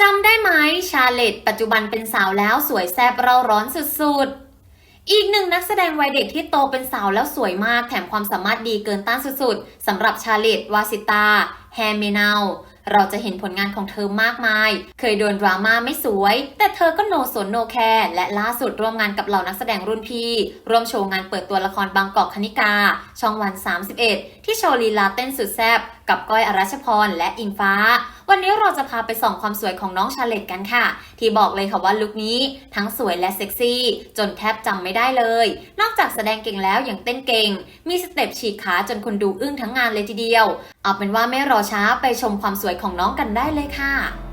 จำได้ไหมชาเลตปัจจุบันเป็นสาวแล้วสวยแซ่บเราร้อนสุดๆ อีกหนึ่งนักแสดงวัยเด็กที่โตเป็นสาวแล้วสวยมาก แถมความสามารถดีเกินต้านสุดๆสำหรับชาเลตวาสิตาแฮมเมนาเราจะเห็นผลงานของเธอมากมาย เคยโดนดราม่าไม่สวย แต่เธอก็โนสนโนแคร์และล่าสุดร่วมงานกับเหล่านักแสดงรุ่นพี่ ร่วมโชว์งานเปิดตัวละครบางกอกคณิกา ช่องวัน 31 ที่โชว์ลีลาเต้นสุดแซ่บ กับก้อยอรัชพรและอิงฟ้า วันนี้เราจะพาไปส่องความสวยของน้องชาเลตกันค่ะ ที่บอกเลยค่ะว่าลุคนี้ทั้งสวยและเซ็กซี่ จนแทบจำไม่ได้เลย นอกจากแสดงเก่งแล้วยังเต้นเก่ง มีสเต็ปฉีกขาจนคนดูอึ้งทั้งงานเลยทีเดียว เอาเป็นว่าไม่รอช้าไปชมความสวยของน้องกันได้เลยค่ะ